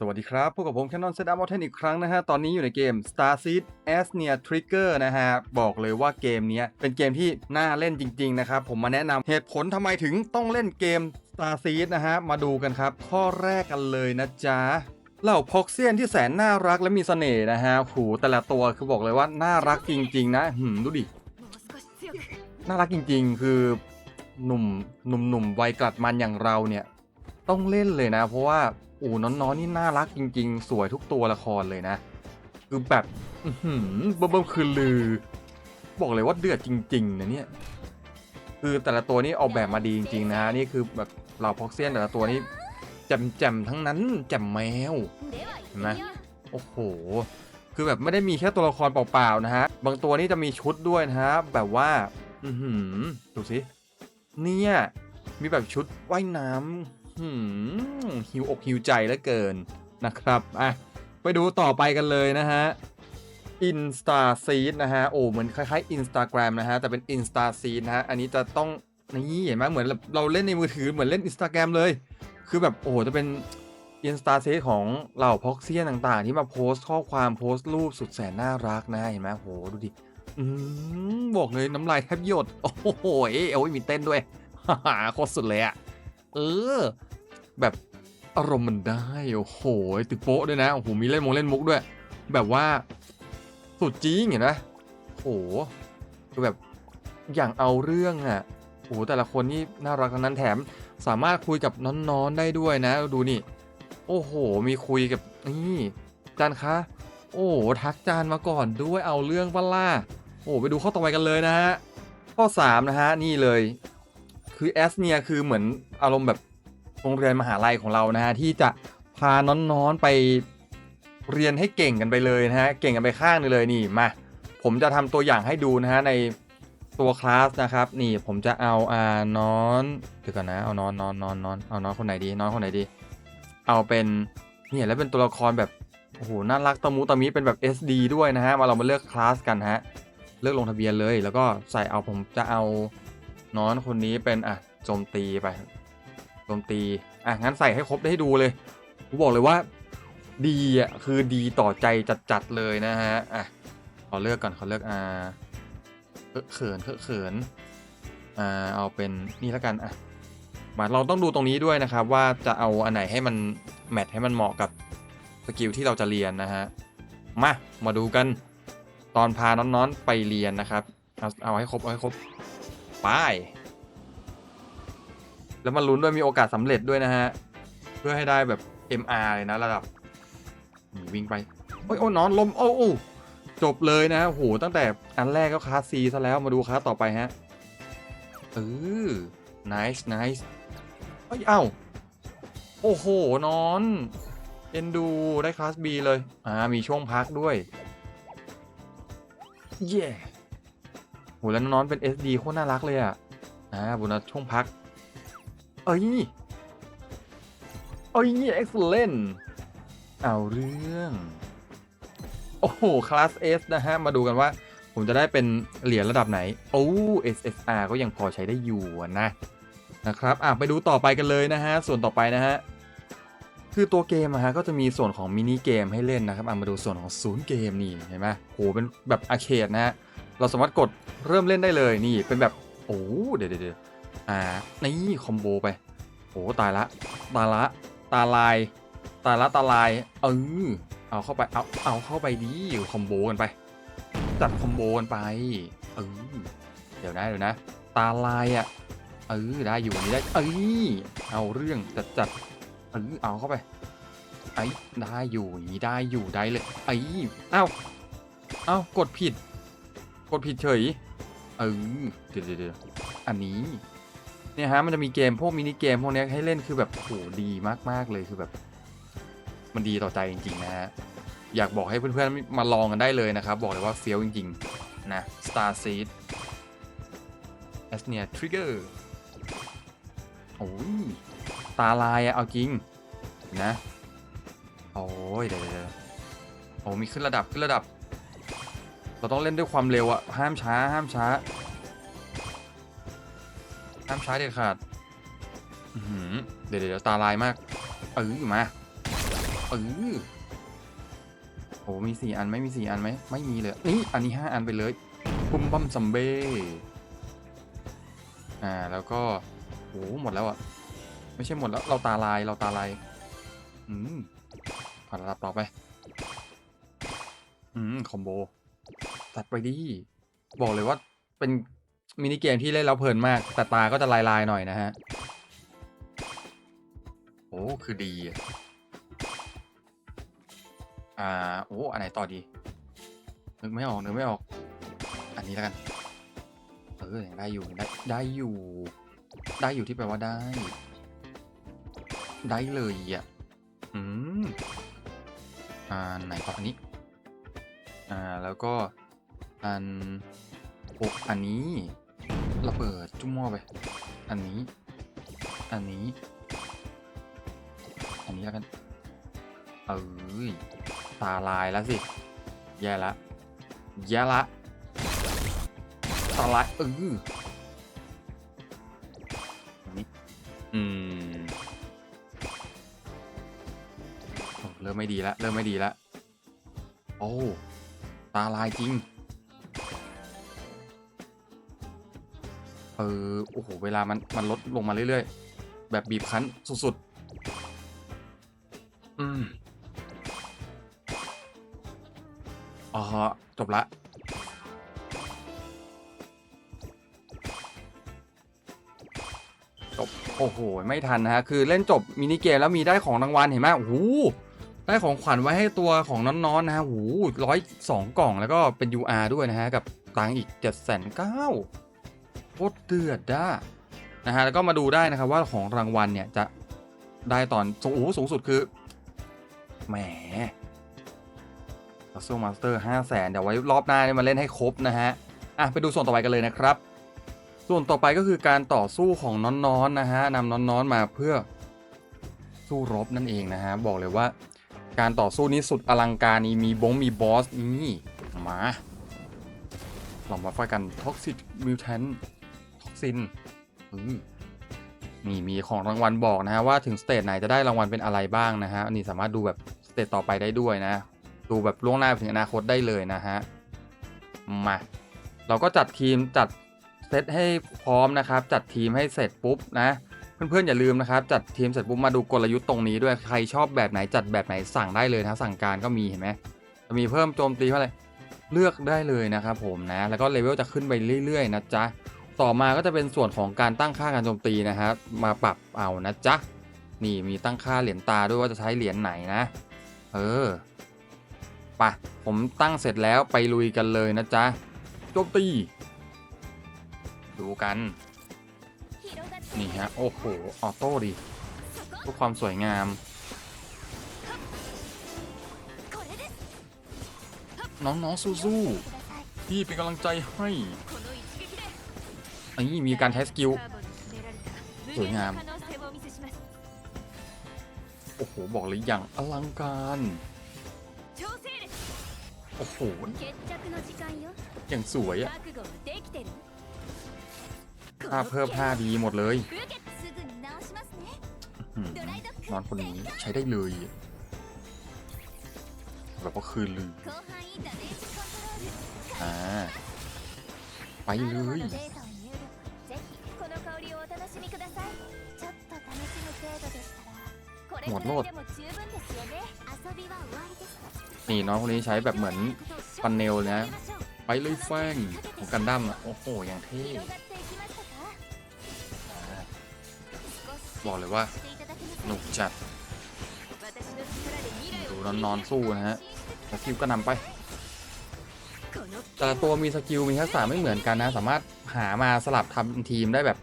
สวัสดีครับ พวกกับผม Canon Setup Mountain อีกครั้งนะฮะ ตอนนี้อยู่ในเกม Star Seed As Near Trigger นะฮะ บอกเลยว่าเกมนี้เป็นเกมที่น่าเล่นจริง ๆ นะครับ ผมมาแนะนำเหตุผลทำไมถึงต้องเล่นเกม Star Seed นะฮะ มาดูกันครับ ข้อแรกกันเลยนะจ๊ะเหล่าพ็อกเซียนที่แสนน่ารักและมีเสน่ห์นะฮะหูแต่ละตัวคือบอกเลยว่าน่ารักจริง ๆ นะหืมดูดิ น่ารักจริง ๆ คือหนุ่มหนุ่มๆวัยกลัดมันอย่างเราเนี่ย ต้องเล่นเลยนะ เพราะว่า โอ้น้องๆนี่น่ารักจริง ๆ สวยทุกตัวละครเลยนะ คือแบบอืมเบิ่มคือลือ บอกเลยว่าเดือดจริง ๆ นะเนี่ย คือแต่ละตัวนี่ออกแบบมาดีจริง ๆ นะนี่คือแบบเหล่าพ็อกเซียนแต่ละตัวนี่แจ่มๆทั้งนั้นแจ่มแมวเห็นไหมโอ้โห คือแบบไม่ได้มีแค่ตัวละครเปล่าๆนะฮะ บางตัวนี่จะมีชุดด้วยนะฮะ แบบว่า อือหืดูสิ เนี่ย มีแบบชุดว่ายน้ำ หิวอกหิวใจเหลือเกินนะครับอะไปดูต่อไปกันเลยนะฮะ Insta Seed นะฮะ โอ้เหมือนคล้ายๆ Instagram นะฮะ แต่เป็น Insta Seed นะฮะ อันนี้จะต้องนี่เห็นไหมเหมือนเราเล่นในมือถือเหมือนเล่น Instagram เลย คือแบบ โอ้โหจะเป็นอินสตาเซตของเหล่าพ็อกเซียนต่างๆ ที่มาโพสต์ข้อความโพสต์รูปสุดแสนน่ารักนะเห็นไหมโหดูดิอืมบอกเลยน้ำลายแทบหยด โอ้โหเอ้ยมีเต้นด้วยฮ่าโคตรสุดเลยอะเออ แบบอารมณ์มันได้ โอ้โหตึกโป๊ะด้วยนะ โอ้โห มีเล่นมงเล่นมุกด้วย แบบว่าสุดจริงเห็นไหมโอ้โหคือแบบอย่างเอาเรื่องอะโอ้โหแต่ละคนนี่น่ารักทั้งนั้นแถมสามารถคุยกับน้อนๆได้ด้วยนะ ดูนี่ โอ้โห มีคุยกับนี่จานคะ โอ้โหทักจานมาก่อนด้วยเอาเรื่องปะล่าโอ้ไปดูข้อต่อไปกันเลยนะฮะข้อ3นะฮะนี่เลย คือแอสเนียคือเหมือนอารมณ์แบบ รงเรียนมหาลัยของเรานะฮะที่จะพาน้อนๆไปเรียนให้เก่งกันไปเลยนะฮะเก่งกันไปข้างนึงเลยนี่มาผมจะทำตัวอย่างให้ดูนะฮะในตัวคลาสนะครับนี่ผมจะเอาอ่านอนเดี๋ยวก่อนนะเอานอนนอนนอนนอนเอานอนคนไหนดีนอนคนไหนดี เอาเป็นเนี่ยแล้วเป็นตัวละครแบบโอ้โหน่ารักตะมูตะมิเป็นแบบ SD ด้วยนะฮะมาเรามาเลือกคลาสกันฮะเลือกลงทะเบียนเลย แล้วก็ใส่เอาผมจะเอานอนคนนี้เป็นอะโจมตีไป โจมตี อะ งั้นใส่ให้ครบได้ให้ดูเลยผมบอกเลยว่าดีอะคือดีต่อใจจัดๆเลยนะฮะ อะ ขอเลือกก่อน ขอเลือกอ่าเคอเขินเคอะเขินอ่า เอาเป็นนี่แล้วกัน อะ มาเราต้องดูตรงนี้ด้วยนะครับ ว่าจะเอาอันไหนให้มันแมทให้มันเหมาะกับสกิลที่เราจะเรียนนะฮะ มา มาดูกัน ตอนพาน้อนๆไปเรียนนะครับ เอาเอาให้ครบ เอาให้ครบ ไป แล้วมาลุ้นด้วยมีโอกาสสำเร็จด้วยนะฮะ เพื่อให้ได้แบบ MR เลยนะระดับวิ่งไป โอ้ยโอ้นอนลมโอ้โอ้จบเลยนะโหตั้งแต่อันแรกก็คลาสซีซะแล้วมาดูคลาสต่อไปฮะเออ nice nice เอ้ยเอ้าโอ้โห นอน เอ็นดูได้คลาส B เลย อ่า มีช่วงพักด้วย เย้โหแล้วนอนเป็น SD โคตรน่ารักเลยอะ อ่าบุญช่วงพัก เอ้ยเอ้ย excellent เอาเรื่อง โอ้โห คลาส S นะฮะ มาดูกันว่า ผมจะได้เป็นเหรียญระดับไหน โอ้ SSR ก็ยังพอใช้ได้อยู่นะ นะครับ อะ ไปดูต่อไปกันเลยนะฮะ ส่วนต่อไปนะฮะ คือตัวเกมอะฮะ ก็จะมีส่วนของมินิเกมให้เล่นนะครับ อะ มาดูส่วนของศูนย์เกมนี่ เห็นไหมโห เป็นแบบอาร์เคดนะฮะ เราสามารถกดเริ่มเล่นได้เลยนี่ เป็นแบบ โอ้ยเดี๋ยวเดี๋ยว อ่านี่คอมโบไปโอ้ตายละ ตายละ ตาลาย ตายละตาลาย เออเอาเข้าไป เอา เอาเข้าไปดีคอมโบกันไป จัดคอมโบกันไป เออเดี๋ยวนะเดี๋ยวนะ ตาลายอะ เออได้อยู่นี่ได้ เอ้ยเอาเรื่องจัดจัดเออเอาเข้าไปไอ้ได้อยู่นี้ได้อยู่ได้เลยไอ้เอ้าเอ้ากดผิด กดผิดเฉย เออเดี๋ยวเดี๋ยวอันนี้ เนี่ยฮะมันจะมีเกมพวกมินิเกมพวกเนี้ยให้เล่นคือแบบโหดีมากๆเลยคือแบบ มันดีต่อใจจริงๆนะฮะอยากบอกให้เพื่อนๆมาลองกันได้เลยนะครับ บอกเลยว่าเฟี้ยวจริงๆ นะ Star Seed a s n e a Trigger โอ้ยตาลายอะเอาจริงนะโอ้ยเดี๋ยวเดี๋ยวเดี๋ยวโอ้มีขึ้นระดับขึ้นระดับ เราต้องเล่นด้วยความเร็วอะห้ามช้าห้ามช้า ห้ามช้าเด็ดขาดเดี๋ยวเดี๋ยวตาลายมาก เออมา เออโอ้มีสี่อันไหม่มีสี่อันไหม ไม่มีเลย นี่ อันนี้ห้าอันไปเลย ปุ้มบั้มซัมเบ้ อ่า แล้วก็โอ้หมดแล้วอะ ไม่ใช่หมดแล้ว เราตาลาย เราตาลาย อืมผ่านระดับต่อไป อืม คอมโบ ตัดไปดิบอกเลยว่าเป็น มินิเกมที่เล่นแล้วเพลินมากแต่ตาก็จะลายๆหน่อยนะฮะ โอ้คือดี อ่า โอ้อันไหนต่อดี นึกไม่ออกนึกไม่ออก อันนี้แล้วกัน เออยังได้อยู่ได้ได้อยู่ ได้อยู่ที่แปลว่าได้ ได้เลยอะ อืม อ่าไหนต่ออันนี้ อ่าแล้วก็อันโอ้อันนี้ ระเบิดจุ่มหม้อไป อันนี้ อันนี้ อันนี้แล้วกัน เอ้ย ตาลายแล้วสิ แย่ละ แย่ละ ตาลายเอออันนี้อืมเริ่มไม่ดีแล้วเริ่มไม่ดีแล้วโอ้ ตาลายจริง เออโอ้โหเวลามันมันลดลงมาเรื่อยๆ แบบบีบคั้นสุดๆ อืมอ๋อจบละจบโอ้โห ไม่ทันนะฮะ คือเล่นจบมินิเกมแล้วมีได้ของรางวัลเห็นไหมโอ้โหได้ของขวัญไว้ให้ตัวของน้อนๆนะฮะหูร้อยสองกล่องแล้วก็เป็น UR ด้วยนะฮะ กับตังค์อีก7จ็ดแสนเก้า โคตรเดือดด้านะฮะแล้วก็มาดูได้นะครับว่าของรางวัลเนี่ยจะได้ตอนสูงสูงสุดคือแหม l ั s เซ e มาสเตอร์ห้าแสนเดี๋ยวไว้รอบหน้าเนี่ยมาเล่นให้ครบนะฮะอะไปดูส่วนต่อไปกันเลยนะครับ ส่วนต่อไปก็คือการต่อสู้ของน้อนๆนะฮะนำน้อนๆมาเพื่อสู้รบนั่นเองนะฮะบอกเลยว่าการต่อสู้นี้สุดอลังการนี่มีบงมีบอสนี่มาเรามาฟัดกันท็อกซิ m มิวแทน ซินนี่มีของรางวัลบอกนะฮะว่าถึงสเตจไหนจะได้รางวัลเป็นอะไรบ้างนะฮะอันนี้สามารถดูแบบสเตจต่อไปได้ด้วยนะ ดูแบบล่วงหน้าไปถึงอนาคตได้เลยนะฮะมาเราก็จัดทีมจัดเซตให้พร้อมนะครับ จัดทีมให้เสร็จปุ๊บนะเพื่อนๆอย่าลืมนะครับ จัดทีมเสร็จปุ๊บมาดูกลยุทธ์ตรงนี้ด้วยใครชอบแบบไหนจัดแบบไหนสั่งได้เลยนะสั่งการก็มีเห็นไหมจะมีเพิ่มโจมตีเท่าไหร่เลือกได้เลยนะครับผมนะ แล้วก็เลเวลจะขึ้นไปเรื่อยๆนะจ๊ะ ต่อมาก็จะเป็นส่วนของการตั้งค่าการโจมตีนะครับ มาปรับเอานะจ๊ะ นี่มีตั้งค่าเหรียญตาด้วยว่าจะใช้เหรียญไหนนะ เออไปะผมตั้งเสร็จแล้วไปลุยกันเลยนะจ๊ะโจมตี ดูกัน นี่ฮะ โอ้โห ออโต้ดิเพื่อความสวยงามน้องๆสู้ๆพี่เป็นกำลังใจให้ นนี้มีการใช้สกิล สวยงาม โอ้โห บอกเลยอย่างอลังการ โอ้โห อย่างสวยอะท่าเพิ่มท่าดีหมดเลยนอนคนนี้ใช้ได้เลยแบบว่าคืนลืออ่า ไปเลย หมดโลดนี่น้องคนนี้ใช้แบบเหมือนฟันเนลเลยนะไปเลยแฟงของกันดั้มอะโอ้โหอย่างเท่อ่าบอกเลยว่าหนุกจัดดูนอนนอนๆสู้นะฮะสกิลก็นำไป แต่ละตัวมีสกิลมีทักษะไม่เหมือนกันนะ สามารถหามาสลับทำทีมได้แบบ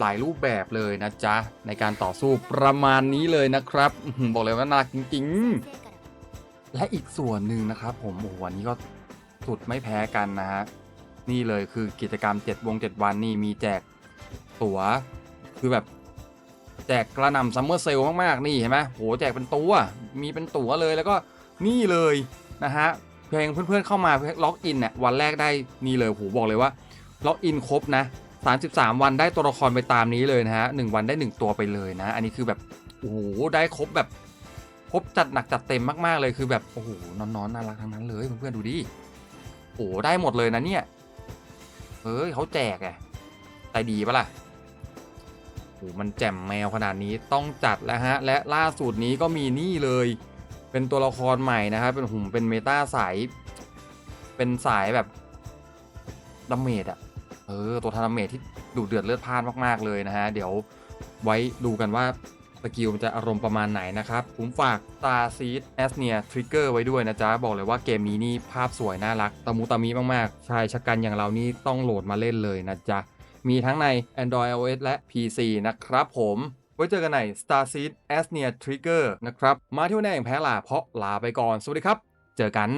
หลายรูปแบบเลยนะจ๊ะ ในการต่อสู้ประมาณนี้เลยนะครับบอกเลยว่าน่ารักจริง ๆ และอีกส่วนหนึ่งนะครับ ผมโอ้โหวันนี้ก็สุดไม่แพ้กันนะฮะนี่เลยคือกิจกรรม7วง7วันนี่มีแจกตั๋วคือแบบแจกกระนำซัมเมอร์เซลมาก ๆ นี่เห็นไหมโหแจกเป็นตัว มีเป็นตั๋วเลยแล้วก็นี่เลยนะฮะเพียงเพื่อนๆเข้ามาล็อกอินเนี่ยวันแรกได้นี่เลยโหบอกเลยว่าล็อกอินครบนะ 33 วันได้ตัวละครไปตามนี้เลยนะฮะ1วันได้ 1 ตัวไปเลยนะ อันนี้คือแบบโอ้โหได้ครบแบบครบจัดหนักจัดเต็มมากๆเลยคือแบบโอ้โหนอนๆนน่ารักทั้งนั้นเลยเพื่อนๆดูดิโอ้ได้หมดเลยนะเนี่ยเฮ้ยเขาแจกไงใจดีปะล่ะโอ้โหมันแจ่มแมวขนาดนี้ต้องจัดแล้วฮะ และล่าสุดนี้ก็มีนี่เลย เป็นตัวละครใหม่นะครับ เป็นหุ่มเป็นเมตาสาย เป็นสายแบบดัมเมจอะ เออตัวทาดัมเมจที่ดูเดือดเลือดพล่านมากๆเลยนะฮะ เดี๋ยวไว้ดูกันว่าสกิลมันจะอารมณ์ประมาณไหนนะครับ ผมฝาก Star Seed a s n e a Trigger ไว้ด้วยนะจ๊ะ บอกเลยว่าเกมนี้นี่ภาพสวยน่ารักตะมูตะมีมากๆชายชะกันอย่างเรานี่ต้องโหลดมาเล่นเลยนะจ๊ะ มีทั้งใน Android iOS และ PC นะครับผมไว้เจอกันใน Star Seed a s n e a Trigger นะครับ มาเที่ยวแน่อย่างแพ้ลาเพราะลาไปก่อน สวัสดีครับ เจอกัน